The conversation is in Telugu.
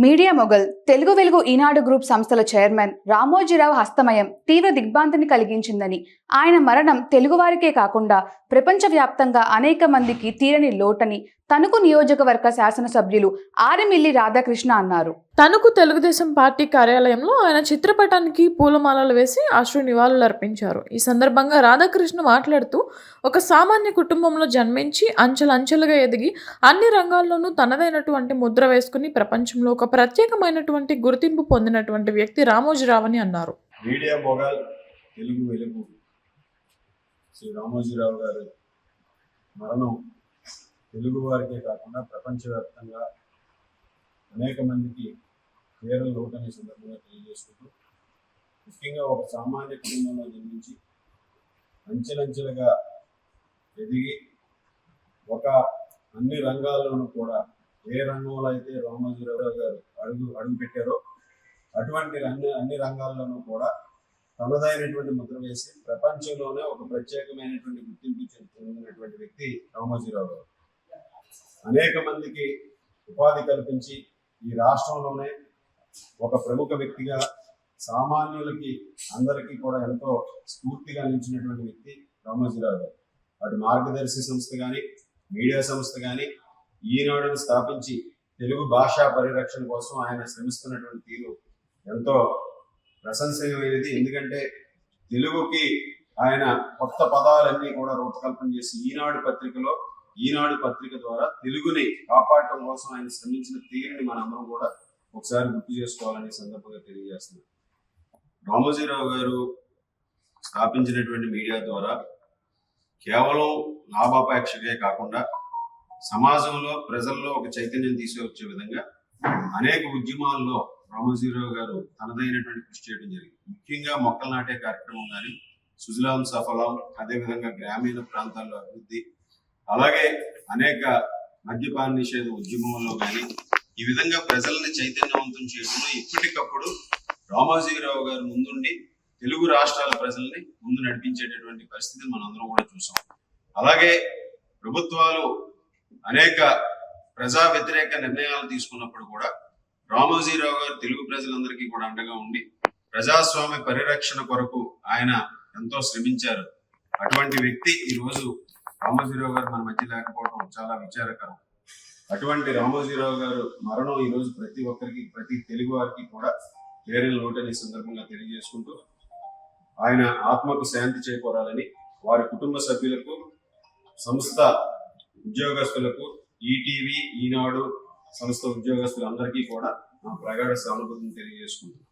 మీడియా మొగల్ తెలుగు వెలుగు ఈనాడు గ్రూప్ సంస్థల చైర్మన్ రామోజీరావు హస్తమయం తీవ్ర దిగ్భాంతిని కలిగించిందని. ఆయన మరణం తెలుగువారికే కాకుండా ప్రపంచవ్యాప్తంగా అనేక మందికి తీరని లోటని తణుకు నియోజకవర్గ శాసనసభ్యులు ఆరిమిల్లి రాధాకృష్ణ అన్నారు. తణుకు తెలుగుదేశం పార్టీ కార్యాలయంలో ఆయన చిత్రపటానికి పూలమాలలు వేసి అశ్రు నివాళులు అర్పించారు. ఈ సందర్భంగా రాధాకృష్ణ మాట్లాడుతూ ఒక సామాన్య కుటుంబంలో జన్మించి అంచెలంచెలుగా ఎదిగి అన్ని రంగాల్లోనూ తనదైనటువంటి ముద్ర వేసుకుని ప్రపంచంలో ఒక ప్రత్యేకమైనటువంటి గుర్తింపు పొందినటువంటి వ్యక్తి రామోజీరావు అని అన్నారు. మీడియా మొగల్ తెలుగు వెలుగు. శ్రీ రామోజీరావు గారు మరణం తెలుగు వారికే కాకుండా ప్రపంచవ్యాప్తంగా అనేక మందికి తీరం లోటని సందర్భంగా తెలియజేసుకుంటూ ముఖ్యంగా ఒక సామాన్య కుటుంబంలో జన్మించి అంచెలంచెలుగా ఎదిగి ఒక అన్ని రంగాల్లోనూ కూడా ఏ రంగంలో అయితే రామోజీరావు గారు అడుగు అడుగు పెట్టారో అటువంటి రంగ అన్ని రంగాల్లోనూ కూడా తనదైనటువంటి ముద్ర వేసి ప్రపంచంలోనే ఒక ప్రత్యేకమైనటువంటి గుర్తింపు చెందినటువంటి వ్యక్తి రామోజీరావు గారు. అనేక మందికి ఉపాధి కల్పించి ఈ రాష్ట్రంలోనే ఒక ప్రముఖ వ్యక్తిగా సామాన్యులకి అందరికీ కూడా ఎంతో స్ఫూర్తిగా నిలిచినటువంటి వ్యక్తి రామోజీరావు గారు. అటు మార్గదర్శి సంస్థ కానీ మీడియా సంస్థ కానీ ఈనాడును స్థాపించి తెలుగు భాషా పరిరక్షణ కోసం ఆయన శ్రమిస్తున్నటువంటి తీరు ఎంతో ప్రశంసనీయమైనది. ఎందుకంటే తెలుగుకి ఆయన కొత్త పదాలన్నీ కూడా రూపకల్పన చేసి ఈనాడు పత్రికలో ఈనాడు పత్రిక ద్వారా తెలుగుని కాపాడటం కోసం ఆయన శ్రమించిన తీరుని మనందరం కూడా ఒకసారి గుర్తు చేసుకోవాలని సందర్భంగా తెలియజేస్తున్నాం రామోజీరావు గారు స్థాపించినటువంటి మీడియా ద్వారా కేవలం లాభాపేక్షకే కాకుండా సమాజంలో ప్రజల్లో ఒక చైతన్యం తీసుకొచ్చే విధంగా అనేక ఉద్యమాల్లో రామోజీరావు గారు తనదైనటువంటి కృషి చేయడం జరిగింది. ముఖ్యంగా మొక్కలు నాటే కార్యక్రమం కానీ సుజలాం సఫలం అదేవిధంగా గ్రామీణ ప్రాంతాల్లో అభివృద్ధి అలాగే అనేక మద్యపాన నిషేధ ఉద్యమంలో కానీ ఈ విధంగా ప్రజల్ని చైతన్యవంతం చేయడంలో ఎప్పటికప్పుడు రామోజీరావు గారు ముందుండి తెలుగు రాష్ట్రాల ప్రజల్ని ముందు నడిపించేటటువంటి పరిస్థితిని మనందరం కూడా చూసాం. అలాగే ప్రభుత్వాలు అనేక ప్రజా వ్యతిరేక నిర్ణయాలు తీసుకున్నప్పుడు కూడా రామోజీరావు గారు తెలుగు ప్రజలందరికీ కూడా అండగా ఉండి ప్రజాస్వామ్య పరిరక్షణ కొరకు ఆయన ఎంతో శ్రమించారు. అటువంటి వ్యక్తి ఈ రోజు రామోజీరావు గారు మన మధ్య లేకపోవడం చాలా విచారకరం. అటువంటి రామోజీరావు గారు మరణం ఈ రోజు ప్రతి ఒక్కరికి ప్రతి తెలుగు వారికి కూడా తీరని లోటని సందర్భంగా తెలియజేసుకుంటూ ఆయన ఆత్మకు శాంతి చేకూరాలని వారి కుటుంబ సభ్యులకు సంస్థ ఉద్యోగస్తులకు ఈటీవీ ఈనాడు సంస్థ ఉద్యోగస్తులందరికీ కూడా నా ప్రగాఢ సానుభూతిని తెలియజేసుకుంటున్నాను.